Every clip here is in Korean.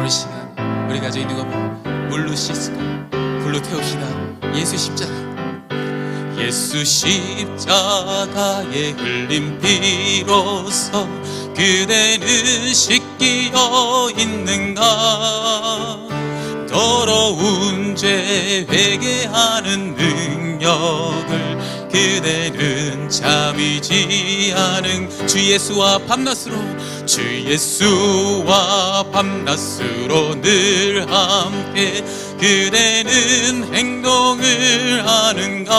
오늘 시간 우리 가져 있는 것 물로 씻고 불로 태웁시다 예수 십자가. 예수 십자가에 흘린 피로써 그대는 씻기어 있는가? 더러운 죄 회개하는 능력을 그대는 잠이지 않은 주 예수와 밤낮으로 주 예수와 밤낮으로 늘 함께 그대는 행동을 하는가?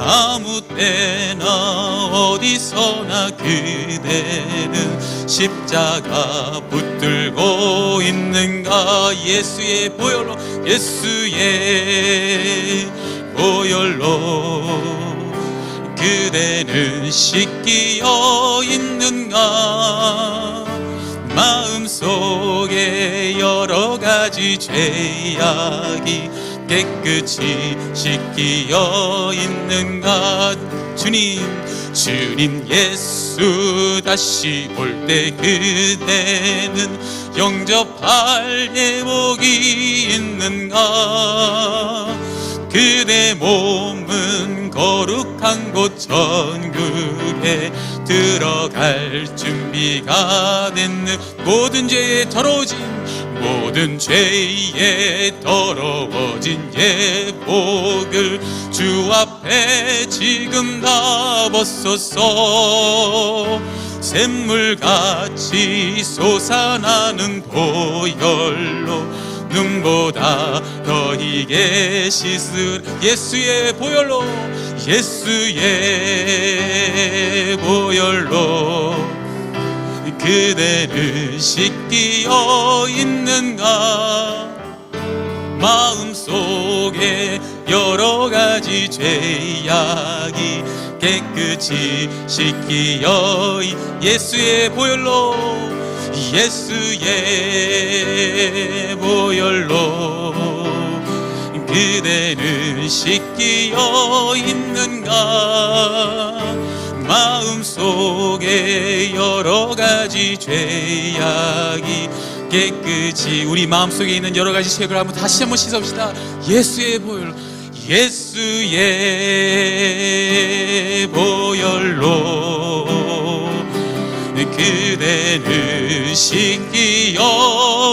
아무 때나 어디서나 그대는 십자가 붙들고 있는가? 예수의 보혈로 예수의 보혈로 그대는 씻기어 있는가? 마음속에 여러 가지 죄악이 깨끗이 씻기어 있는가? 주님 주님 예수 다시 올 때 그대는 영접할 예복이 있는가 그대 몸은 거룩한 곳 천국에 들어갈 준비가 됐는 모든 죄에 더러워진 모든 죄에 더러워진 예복을 주 앞에 지금 다 벗소서. 샘물같이 솟아나는 보혈로 눈보다 더 희게 씻을 예수의 보혈로 예수의 보혈로 그대를 씻기어 있는가? 마음속에 여러 가지 죄악이 깨끗이 씻기어 있- 예수의 보혈로 예수의 보혈로 그대는 씻기어 있는가? 마음속에 여러 가지 죄악이 깨끗이 우리 마음속에 있는 여러 가지 죄를 한번 다시 한번 씻어봅시다. 예수의 보혈로 예수의 보혈로 그대는 씻기어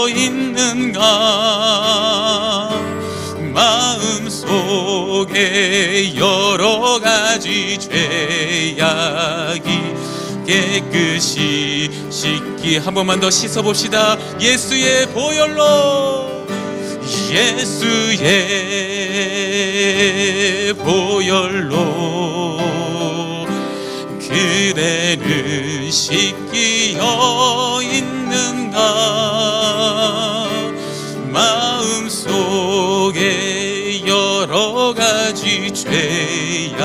있는가? 마음속에 여러 가지 죄악이 깨끗이 씻기. 한 번만 더 씻어봅시다. 예수의 보혈로. 예수의 보혈로 그대는 씻기어 있는가? 마음속에 여러 가지 죄악이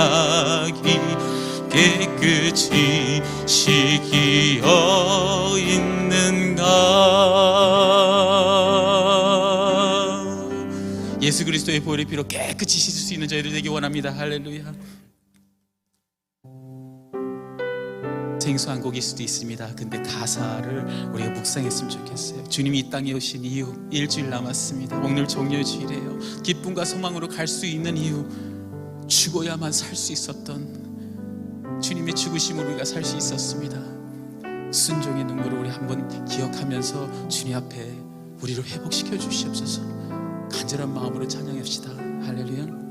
깨끗이 씻기어 있는가? 예수 그리스도의 보혈의 피로 깨끗이 씻을 수 있는 저희들 되기 원합니다. 할렐루야 생소한 곡일 수도 있습니다. 근데 가사를 우리가 묵상했으면 좋겠어요. 주님이 이 땅에 오신 이후 일주일 남았습니다. 오늘 종료 주일이에요. 기쁨과 소망으로 갈 수 있는 이유 죽어야만 살 수 있었던 주님의 죽으심으로 우리가 살 수 있었습니다. 순종의 눈물을 우리 한번 기억하면서 주님 앞에 우리를 회복시켜 주시옵소서. 간절한 마음으로 찬양합시다. 할렐루야.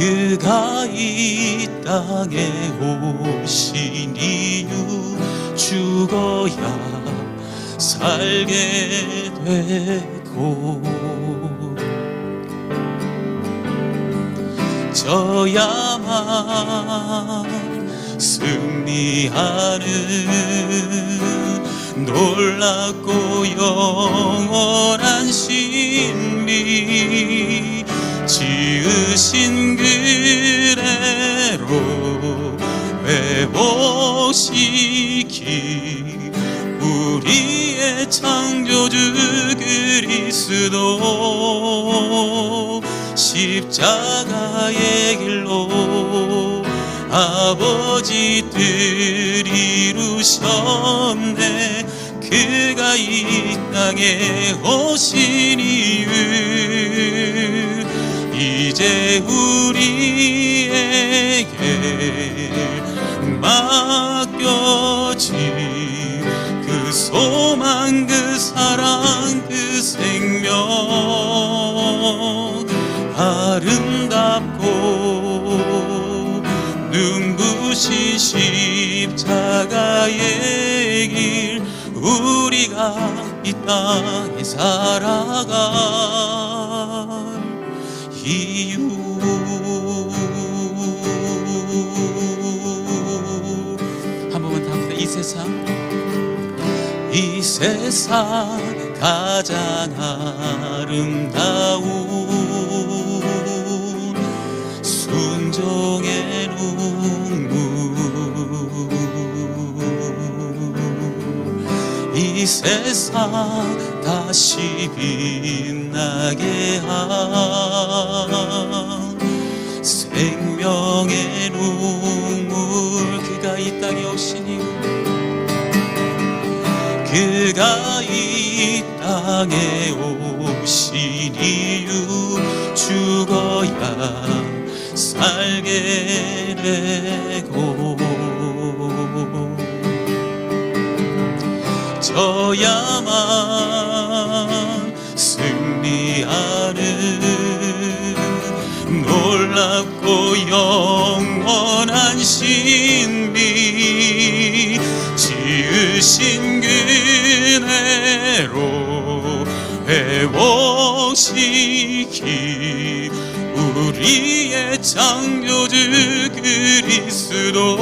그가 이 땅에 오신 이유 죽어야 살게 되고. 저야만 승리하는 놀랍고 영원한 신비 지으신 회복시키 우리의 창조주 그리스도 십자가의 길로 아버지 뜻 이루셨네. 그가 이 땅에 오신 이유 이제 우리에게 맡겨진 그 소망 그 사랑 그 생명. 아름답고 눈부신 십자가의 길 우리가 이 땅에 살아갈 이 세상 가장 아름다운 순종의 눈물. 이 세상 다시 빛나게 한 생명의 눈물. 그가 이 땅에 오신 그가 이 땅에 오신 이유 죽어야 살게 되고. 저야만 회복시키 우리의 창조주 그리스도.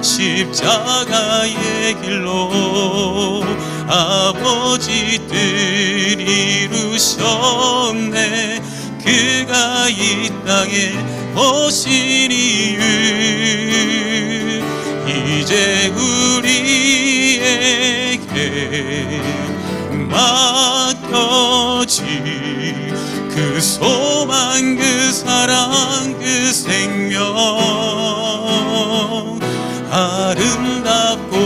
십자가의 길로 아버지 뜻 이루셨네. 그가 이 땅에 오신 이유. 이제 우리 소망 그 사랑 그 생명. 아름답고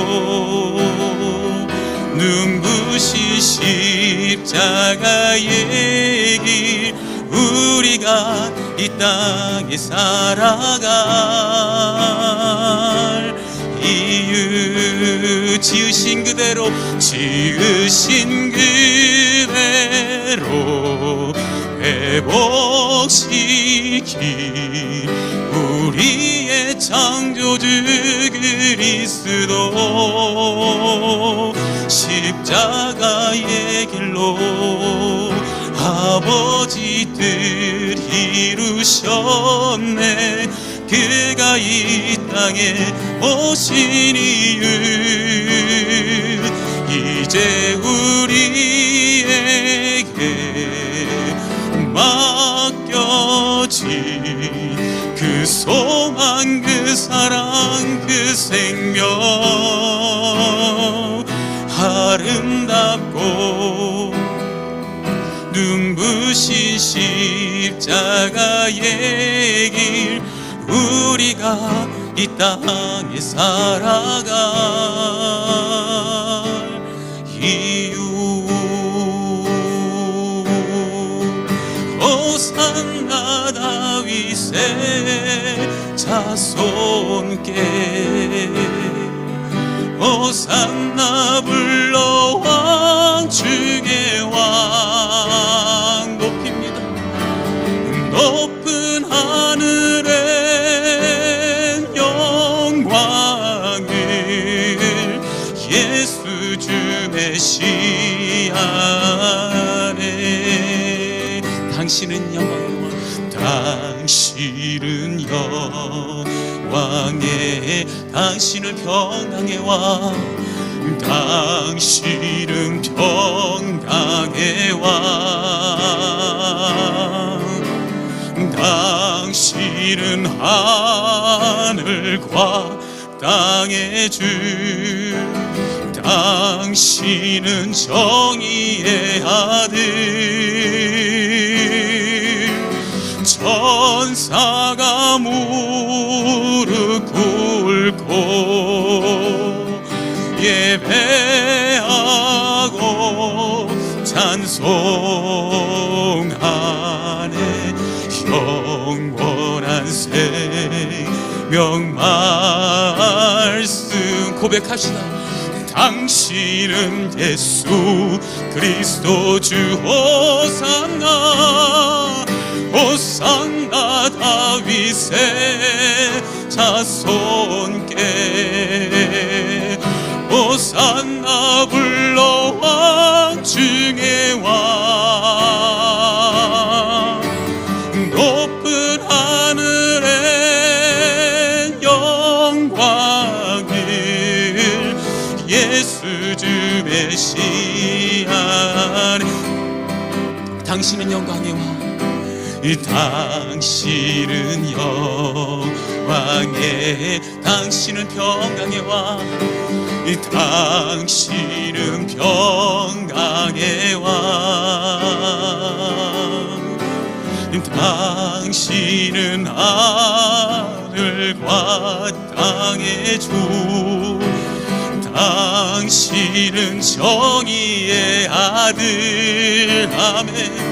눈부신 십자가의 길 우리가 이 땅에 살아갈 이유 지으신 그대로 지으신 그대로 회복시키 우리의 창조주 그리스도. 십자가의 길로 아버지 뜻 이루셨네. 그가 이 땅에 오신 이유. 이제 사랑 그 생명 아름답고 눈부신 십자가의 길 우리가 이 땅에 살아갈 자손께. 호산나 불러 왕 당신은 평강의 왕 당신은 평강의 왕 당신은 하늘과 땅의 주. 당신은 정의의 아들 고백합시다. 당신은 예수 그리스도 주 호산나 호산나 다윗의 자손께 당신은 영광의 왕이 당신은 여왕의 당신은 평강의 왕이 당신은 평강의 왕 당신은 하늘과 땅의 주 당신은 정의의 아들. 아멘.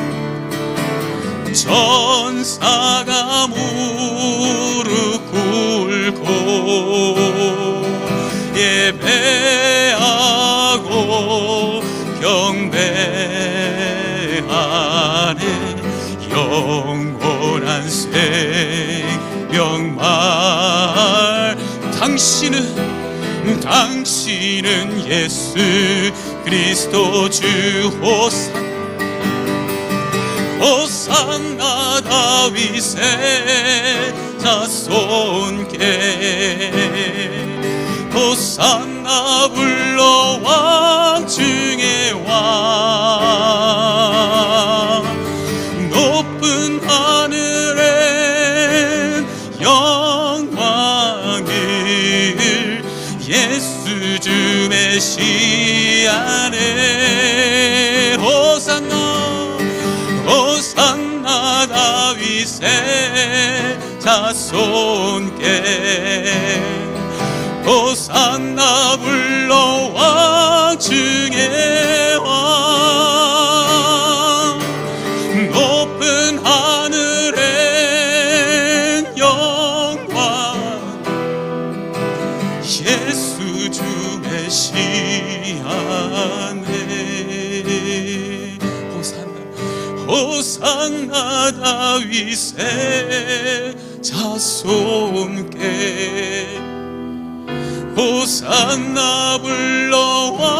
천사가 무릎 꿇고 예배하고 경배하네. 영원한 생명 말. 당신은 당신은 예수 그리스도 주 호산 호산나 다윗의 자손께. 호산나 불러 왕 중에 왕 다윗의 자손께 호산나 불러 왕 중에 왕 다윗의 자손께 호산나 불러 왕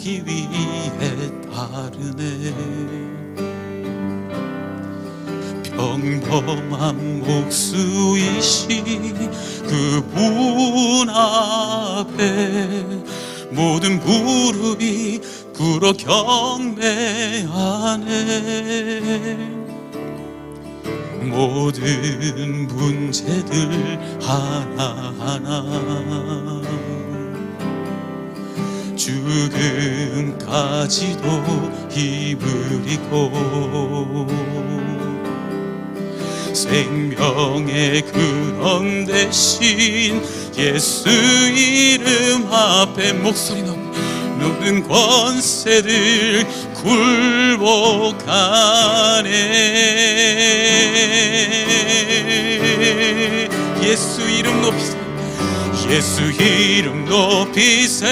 보기 위해 따르네. 평범한 목수이신 그분 앞에 모든 무릎이 꿇어 경배하네. 모든 문제들 하나하나 죽음까지도 힘을 잃고 생명의 근원 대신 예수 이름 앞에 목소리 높 모든 권세들 굴복하네. 예수 이름 높이세 예수 이름 높이세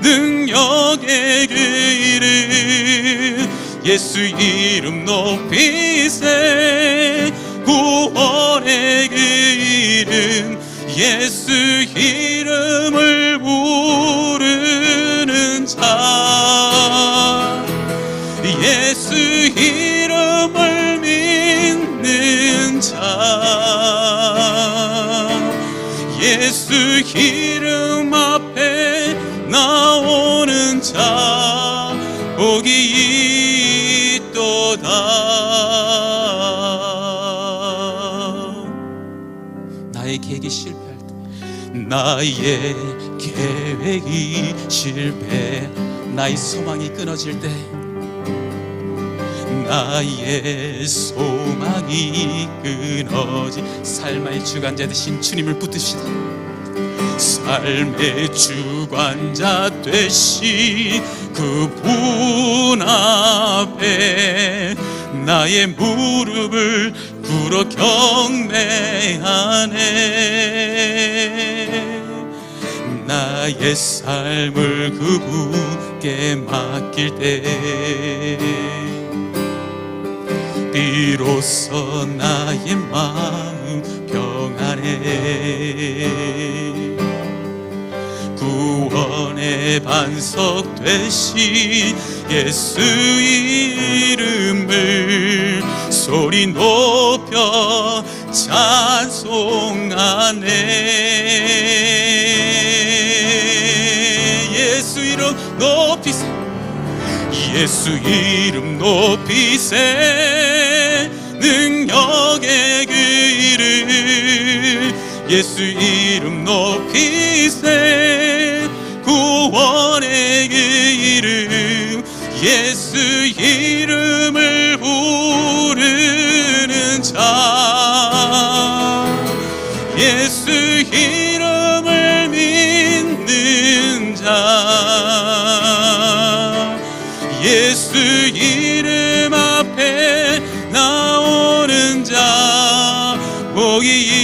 능력의 그 이름 예수 이름 높이세 구원의 그 이름 예수 이름을 부르는 자 예수 이름 앞에 나오는 자 복이 있도다. 나의 계획이 실패할 때 나의 계획이 실패 나의 소망이 끊어질 때 나의 소망이 끊어지 삶의 주관자 되신 주님을 붙드시다. 삶의 주관자 되신 그분 앞에 나의 무릎을 꿇어 경배하네. 나의 삶을 그분께 맡길 때 비로소 나의 마음 평안해. 구원의 반석 되신 예수 이름을 소리 높여 찬송하네. 예수 이름 높이세. 예수 이름 높이세 예수 이름 높이세 구원의 그 이름 예수 이름을 부르는 자. 예수 이름을 믿는 자. 예수 이름 앞에 나오는 자. 복이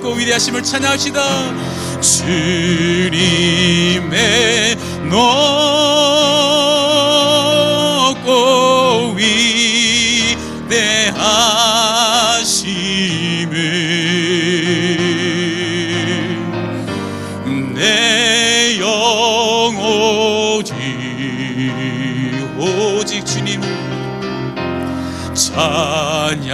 높고 위대하심을 찬양합시다. 주님의 높고 위대하심을 내 영혼이 오직 주님을 찬양하네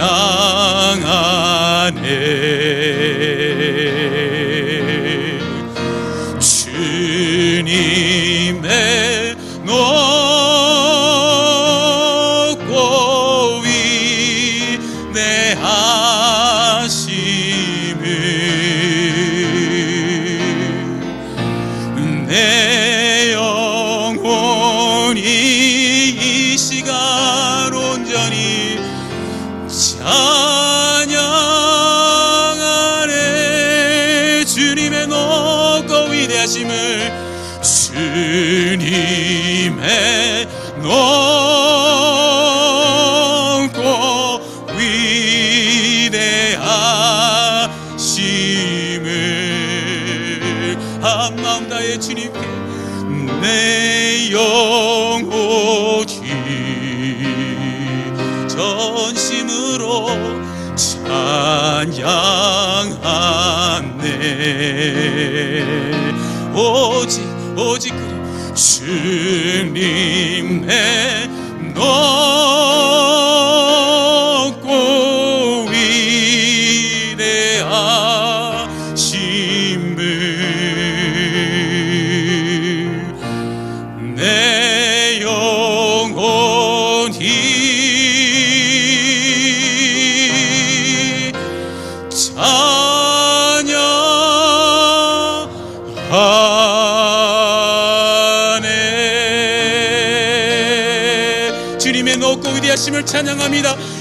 주님의 높고 위대하심을 주님의 높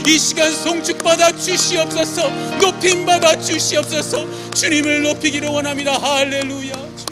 이 시간 송축받아 주시옵소서 높임받아 주시옵소서 주님을 높이기를 원합니다. 할렐루야